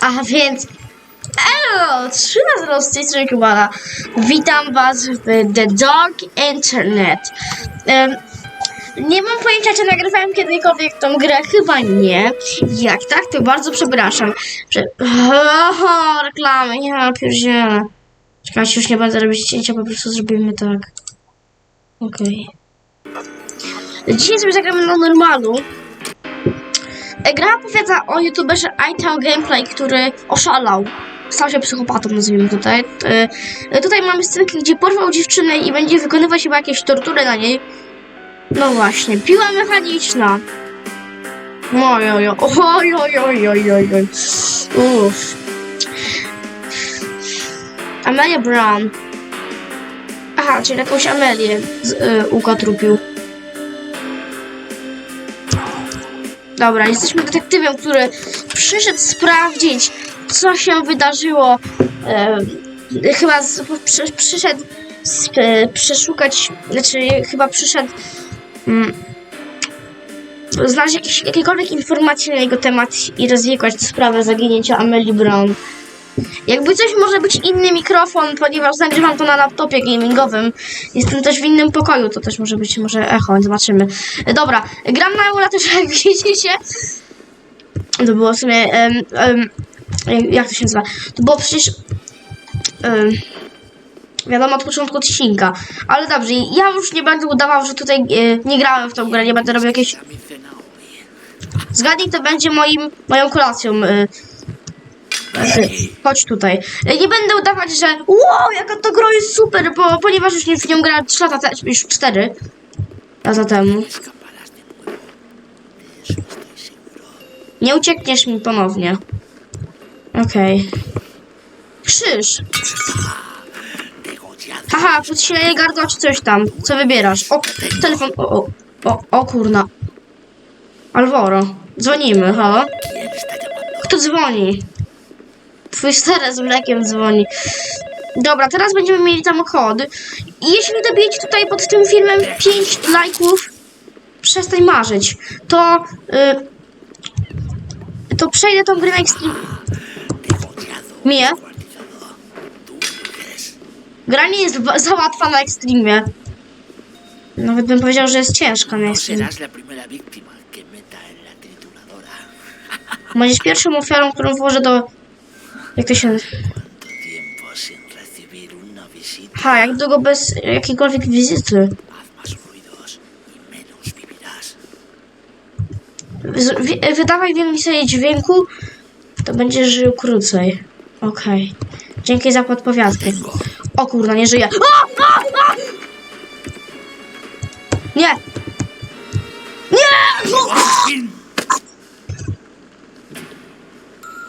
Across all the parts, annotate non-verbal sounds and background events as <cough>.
A więc... Elo! Trzy razy los z strony Kubana. Witam was w The Dog Internet. Em, nie mam pojęcia, czy nagrywałem kiedykolwiek tą grę. Chyba nie. Jak tak, to bardzo przepraszam. Prze... Oho, reklamy, ja pierdzielę. Czekajcie, już nie będę robić cięcia, po prostu zrobimy tak. Okej. Dzisiaj sobie zagramy na normalu. Gra opowiada o youtuberze iTown Gameplay, który oszalał. Stał się psychopatą, nazwijmy tutaj. E, tutaj mamy scenkę, gdzie porwał dziewczynę i będzie wykonywać chyba jakieś tortury na niej. No właśnie, piła mechaniczna. Ojojo, ojojojojojojoj. Uff. Amelia Brown. Aha, czyli jakąś Amelię z, y. Dobra, jesteśmy detektywem, który przyszedł sprawdzić, co się wydarzyło. E, chyba z, przy, przyszedł z, e, przeszukać, znaczy chyba przyszedł mm, znaleźć jakiekolwiek informacje na jego temat i rozwikłać sprawę zaginięcia Amelie Brown. Jakby coś może być inny mikrofon, ponieważ nagrywam to na laptopie gamingowym. Jestem też w innym pokoju, to też może być może echo, zobaczymy. E, Dobra, gram na emulatorze, <laughs> jak widzicie. To było w sumie, em, em, jak to się nazywa? To było przecież, em, wiadomo, od początku odcinka. Ale dobrze, ja już nie będę udawał, że tutaj e, nie grałem w tą grę, nie będę robił jakiejś... Zgadnij, to będzie moim, moją kolacją. ty, Chodź tutaj. Nie będę udawać, że wow, jaka to gra jest super, bo, ponieważ już nie- w nią grałem 3 lata już 4 lata temu. Nie uciekniesz mi ponownie. Okej. Krzyż. Degollado. Haha, podsilenie gardła czy coś tam. Co wybierasz? O, telefon. O, o, o, kurna. Alvoro. Dzwonimy, halo? Kto dzwoni? Twój z mlekiem dzwoni. Dobra, teraz będziemy mieli tam kod. I jeśli dobijecie tutaj pod tym filmem 5 lajków, przestań marzyć, to... Y, to przejdę tą grę na Extreme. Degollado. Mnie? Descuartizado. Tú eres. Gra nie jest za łatwa na Extreme. Nawet bym powiedział, że jest ciężka na Extreme. Będziesz pierwszą ofiarą, którą włożę do... Jak to się... Ha, jak długo bez jakiejkolwiek wizyty. Wi- Wydawaj więcej dźwięku, to będziesz żył krócej. Okej. Dzięki za podpowiadkę. O kurna, nie żyję. A! A! A! Nie! Nie! No!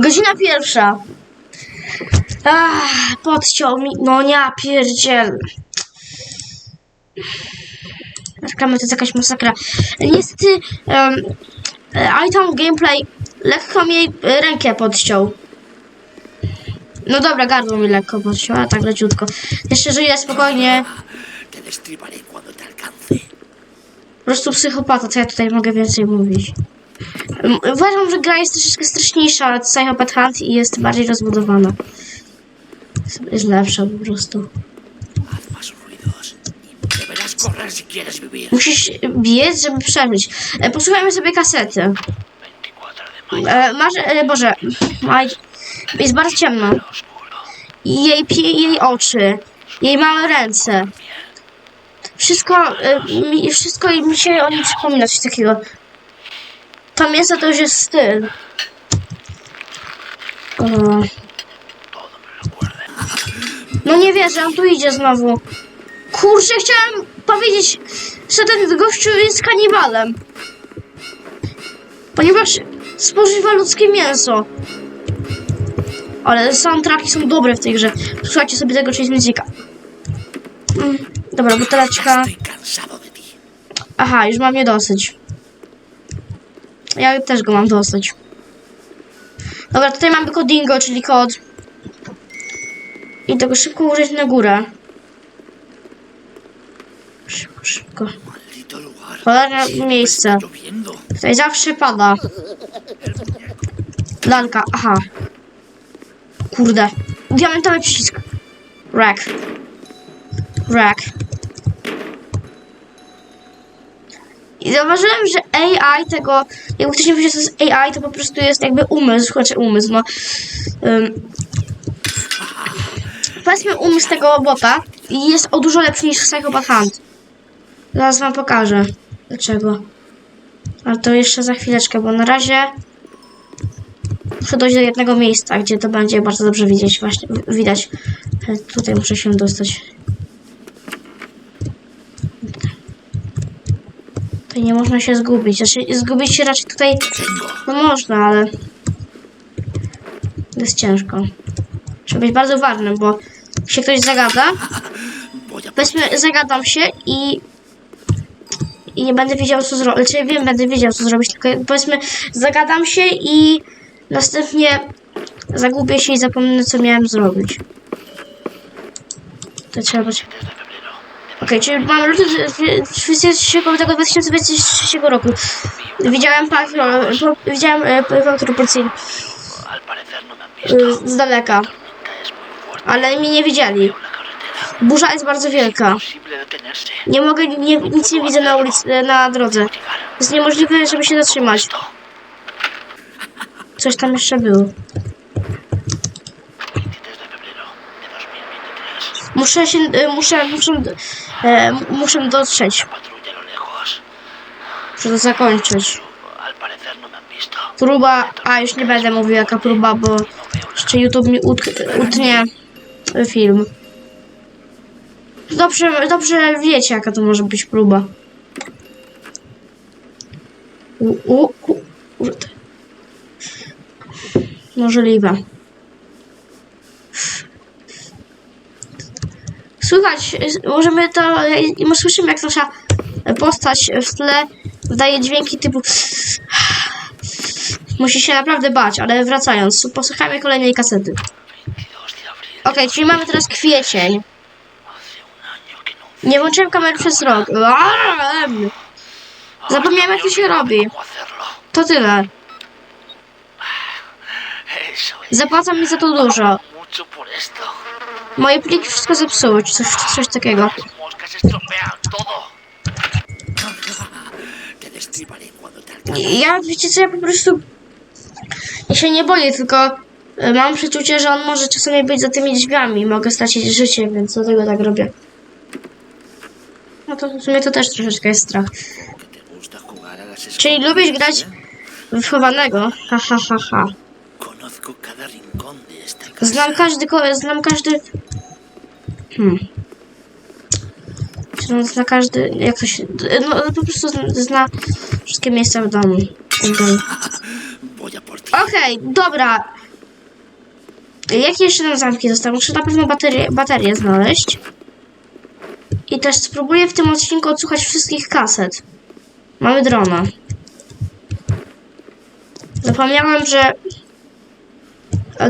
Godzina pierwsza. Ach, podciął mi. No ja pierdziel. Reklamy to jest jakaś masakra. Niestety, um, item gameplay lekko mi e, rękę podciął. No dobra, gardło mi lekko podciął, a tak leciutko. Jeszcze żyję spokojnie. Po prostu psychopata, co ja tutaj mogę więcej mówić. Uważam, że gra jest troszeczkę straszniejsza od Psychopath Hunt i jest bardziej rozbudowana. Jest lepsza po prostu. Musisz biec, żeby przeżyć. E, Posłuchajmy sobie kasety. 24 de mayo. E, masz, e, Boże, maj, jest bardzo ciemno. Jej, pie- jej oczy, jej małe ręce. Wszystko, e, mi, wszystko mi się o niej przypomina, coś takiego. To mięso to już jest styl. No nie wierzę, on tu idzie znowu. Kurczę, chciałem powiedzieć, że ten gościu jest kanibalem. Ponieważ spożywa ludzkie mięso. Ale soundtracki są dobre w tej grze. Słuchajcie sobie tego Chase Musica. Mm, dobra, buteleczka. Aha, już mam je dosyć. Ja też go mam dosyć. Dobra, tutaj mamy kodingo, czyli kod. I tego szybko użyć na górę. Szybko, szybko. Siempre miejsce. Tutaj zawsze pada. Lalka, aha. kurde. Diamentowy przycisk. Rack. Rack. I zauważyłem, że AI tego, jakby ktoś nie powiedział, że to jest AI, to po prostu jest jakby umysł, znaczy umysł, no. Ym, powiedzmy umysł tego bota jest o dużo lepszy niż Psychopath Hunt. Zaraz wam pokażę. Dlaczego. Ale to jeszcze za chwileczkę, bo na razie muszę dojść do jednego miejsca, gdzie to będzie bardzo dobrze widzieć. Właśnie widać. E, Tutaj muszę się dostać. Tutaj nie można się zgubić. Znaczy, zgubić się raczej tutaj no można, ale jest ciężko. Trzeba być bardzo ważnym, bo się ktoś zagada, Powiedzmy, zagadam się i. I nie będę wiedział, co zrobić. Znaczy, wiem, będę wiedział, co zrobić, tylko powiedzmy, zagadam się i następnie zagubię się i zapomnę, co miałem zrobić. To trzeba być. Okej, czyli mamy luty 23 2023 roku. Widziałem pro- widziałem visto. e, z daleka, La ale mnie nie widzieli. Burza jest bardzo wielka. Nie mogę, nie, nic nie widzę na ulicy, na drodze. Jest niemożliwe, żeby się zatrzymać. Coś tam jeszcze było. 23 de febrero de 2023. Muszę się, e, muszę, muszę, e, muszę dotrzeć, muszę to zakończyć. Próba, a już nie będę mówił jaka próba, bo jeszcze YouTube mi ut, utnie film. Dobrze, dobrze wiecie jaka to może być próba. U, u, ku, kurde. Możliwe. Słychać, możemy to, my słyszymy jak nasza postać w tle wydaje dźwięki typu <sighs> Musi się naprawdę bać, ale wracając, posłuchajmy kolejnej kasety. 22 de abril. Okej, czyli mamy teraz kwiecień. Nie włączyłem kamery przez rok. Zapomniałem jak to się robi. To tyle. Zapłacą mi za to dużo. Moje pliki wszystko zepsuły, czy coś, coś takiego. Ja, wiecie co, ja po prostu... Ja się nie boję, tylko mam przeczucie, że on może czasami być za tymi drzwiami i mogę stracić życie, więc dlatego tak robię. No to w sumie to też troszeczkę jest strach. Czyli lubisz grać w chowanego? Ha, ha, ha, ha. Znam każdy, ko- znam każdy... Hmm. Czy on zna każdy, jak to się... No, po prostu zna, wszystkie miejsca w domu. W <laughs> domu. Okej, dobra. Jakie jeszcze zamki zostały? Muszę na pewno baterię, baterię znaleźć. I też spróbuję w tym odcinku odsłuchać wszystkich kaset. Mamy drona. Zapomniałem, że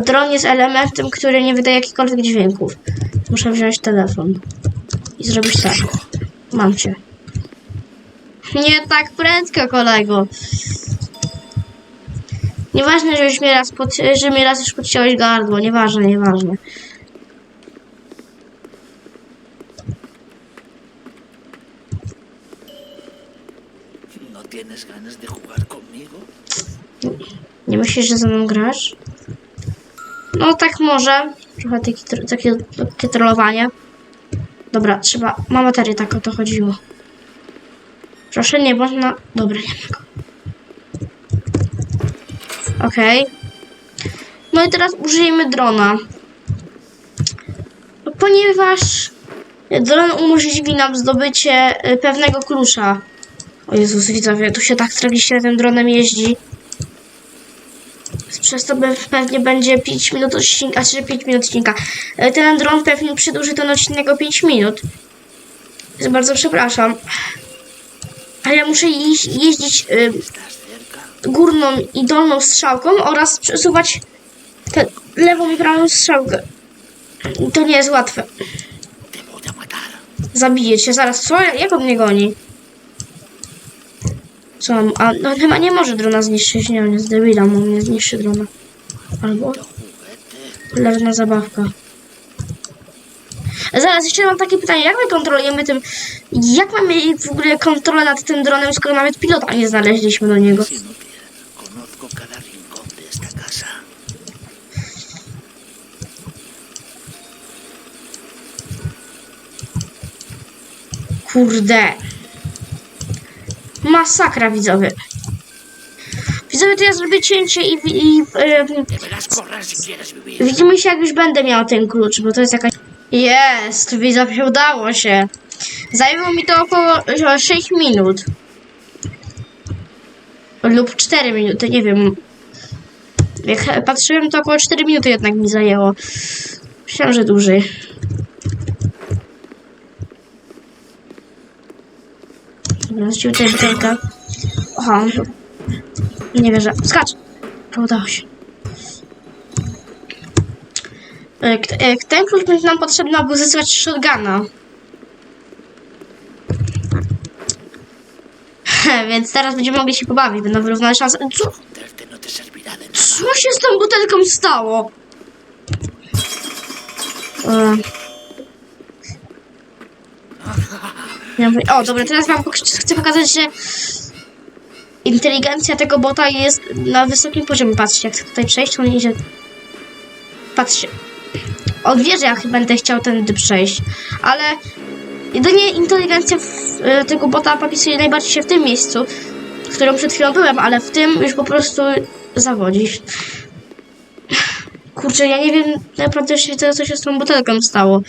dron jest elementem, który nie wydaje jakichkolwiek dźwięków. Muszę wziąć telefon i zrobić tak. Mam cię. Nie tak prędko, kolego. Nieważne, że już mnie raz, pod, że mnie raz już podciąłeś gardło. Nieważne, nieważne. ¿No tienes ganas de jugar conmigo? Nie myślisz, że ze mną grasz? No tak może. Trochę takie, takie, takie trollowanie. Dobra, trzeba... Mam baterię, tak o to chodziło. Proszę, nie można... Dobra, nie ma go. Okej. No i teraz użyjemy drona. Ponieważ dron umożliwi nam zdobycie y, pewnego klucza. O Jezus, widzowie, tu się tak tragicznie tym dronem jeździ. Przez to pewnie będzie 5 minut odcinka, czy 5 minut odcinka. E, Ten dron pewnie przedłuży ten odcinek o 5 minut. Bardzo przepraszam. A ja muszę jeź, jeździć y, ¿Estás cerca? Górną i dolną strzałką oraz przesuwać lewą i prawą strzałkę. To nie jest łatwe. Zabiję cię zaraz. Co? Jak on mnie goni? Co? A no chyba nie może drona zniszczyć. Nie, on jest debilem, on nie zniszczy drona. Albo? Leżna zabawka. Zaraz, jeszcze mam takie pytanie, jak my kontrolujemy tym, jak mamy w ogóle kontrolę nad tym dronem, skoro nawet pilota nie znaleźliśmy do niego? Kurde. Masakra, widzowie. Widzowie, to ja zrobię cięcie i, i vivir. widzimy się, jak już będę miał ten klucz, bo to jest jakaś... Jest, widzowie, udało się. Zajęło mi to około e, 6 minut. Lub 4 minuty, nie wiem. Jak patrzyłem, to około 4 minuty jednak mi zajęło. Myślałem, że dłużej. Dobra, zrzucił tutaj butelkę. Aha. Nie wierzę. Skacz! Udało się. E, e, Ten klucz będzie nam potrzebny, aby uzyskać shotguna. Więc teraz będziemy mogli się pobawić, będą wyrównane szanse. Co, co się z tą butelką stało? E. O, dobra, teraz wam pok- chcę pokazać, że inteligencja tego bota jest na wysokim poziomie. Patrzcie, jak chcę tutaj przejść, on idzie... Patrzcie. On wie, że ja będę chciał tędy przejść, ale jedynie inteligencja w, e, tego bota popisuje najbardziej się w tym miejscu, w którym przed chwilą byłem, ale w tym już po prostu zawodzi. Kurczę, ja nie wiem naprawdę co się z tą butelką stało.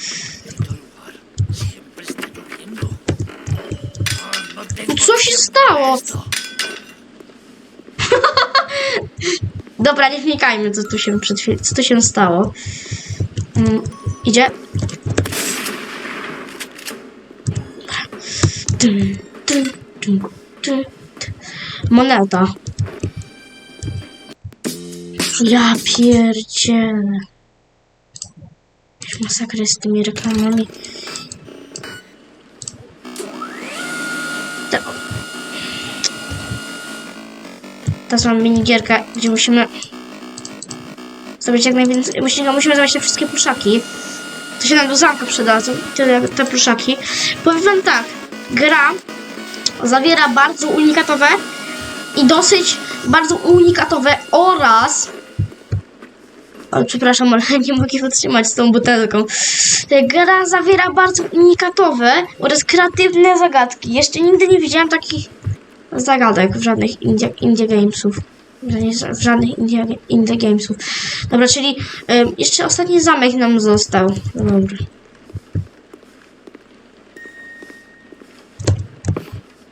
Co się stało? <laughs> Dobra, nie wnikajmy, co tu się przed chwilą, co tu się stało. Mm, idzie. Dum, dum, dum, dum. Moneta. Ja pierdzielę. Masakra z tymi reklamami. Teraz mam minigierkę, gdzie musimy zrobić jak najwięcej. Musimy, musimy zrobić te wszystkie pluszaki. To się nam do zamka przydadzą, te, te pluszaki. Powiem tak, gra zawiera bardzo unikatowe i dosyć bardzo unikatowe oraz o, przepraszam, ale <laughs> nie mogę wytrzymać z tą butelką. Gra zawiera bardzo unikatowe oraz kreatywne zagadki. Jeszcze nigdy nie widziałem takich zagadek w żadnych indie, indie gamesów. W żadnych- indie, indie gamesów. Dobra, czyli em, jeszcze ostatni zamek nam został. No Dobra.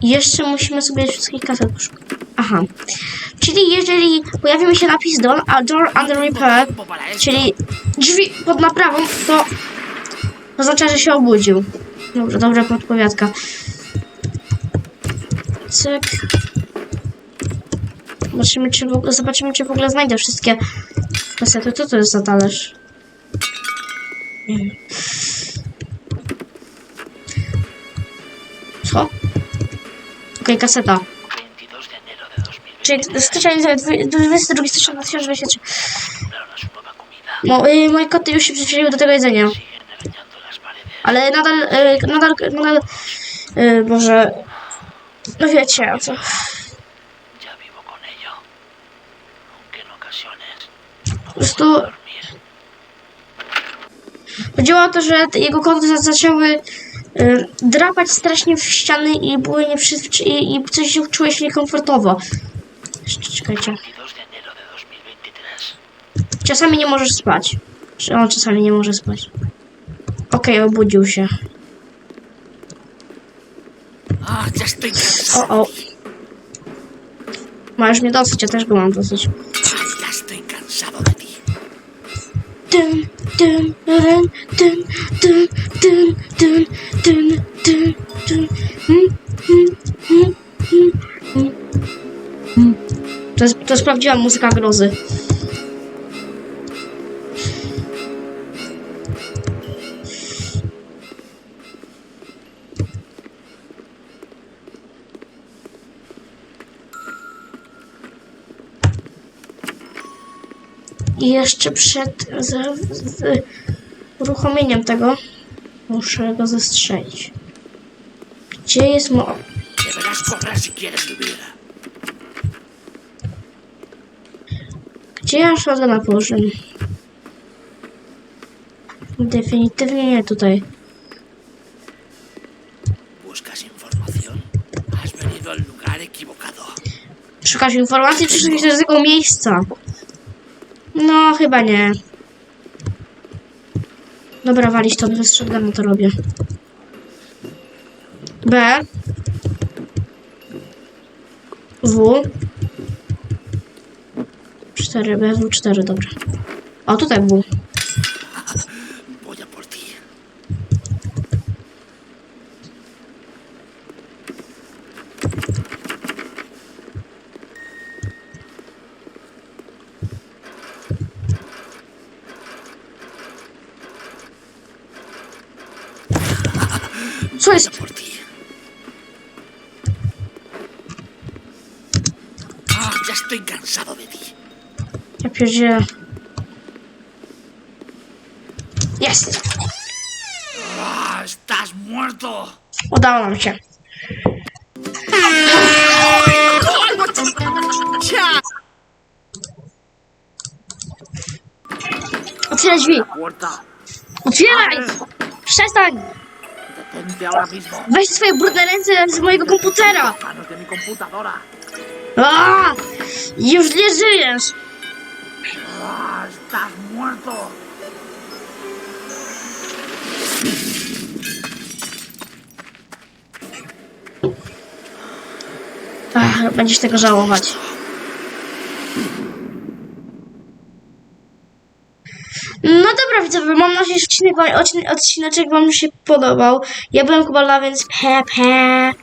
Jeszcze musimy sobie wszystkich kaset. Aha. Czyli jeżeli pojawimy się napis door, a door under repair, czyli drzwi pod naprawą, to oznacza, że się obudził. Dobra, dobra podpowiadka. Cyk. Zobaczymy, czy w ogóle, zobaczymy, czy w ogóle znajdę wszystkie kasety. Co to jest za talerz? Nie wiem. Co? Okej, kaseta. 22 de enero de 2020 Czyli styczeń, 22 stycznia 2023. acostumbraron a su nueva comida. Mo, y, moje koty już się przyzwyczaiły do tego jedzenia. Ale nadal, y, nadal, nadal, y, może, no wiecie o co. Ocasiones Po prostu chodziło o to, że jego koty za- zaczęły y, drapać strasznie w ściany i były nieprzyzwyczajone i, i coś się czuły się niekomfortowo. Czekajcie. 22 de enero de 2023. Czasami nie możesz spać. On czasami nie może spać. Okej, obudził się. Ah, ya estoy cansado. O, o. Ma już mnie dosyć, ja też go mam dosyć. Dun, dun, dun, dun, dun, dun, dun, dun, dun, dun. Mm, mm, mm, mm, mm, mm. To jest, to jest prawdziwa muzyka grozy. Jeszcze przed z, z uruchomieniem tego muszę go zestrzelić. Gdzie jest mo... Gdzie ja shotguna położyłem? Definitywnie nie tutaj. Szukasz informacji, czy szukasz z tego miejsca? No, chyba nie. Dobra, walić to, bez shotguna to robię. B. W. 4B, W4, dobra. O, tutaj W. Voy a por ti. Co jest? por ti. Ah, ya estoy cansado de ti. Ja pierdzielę. Jest! Ah, estás muerto. Udało nam się. Otwieraj drzwi! Puerta. Otwieraj! Przestań! Weź swoje brudne ręce z mojego komputera! A! Już nie żyjesz! Muerto. Ach, będziesz tego żałować. No dobra widzowie, mam nadzieję, że odcinek, wam- odcin- odcineczek wam się podobał. Ja byłem Kubala, więc pe, pe.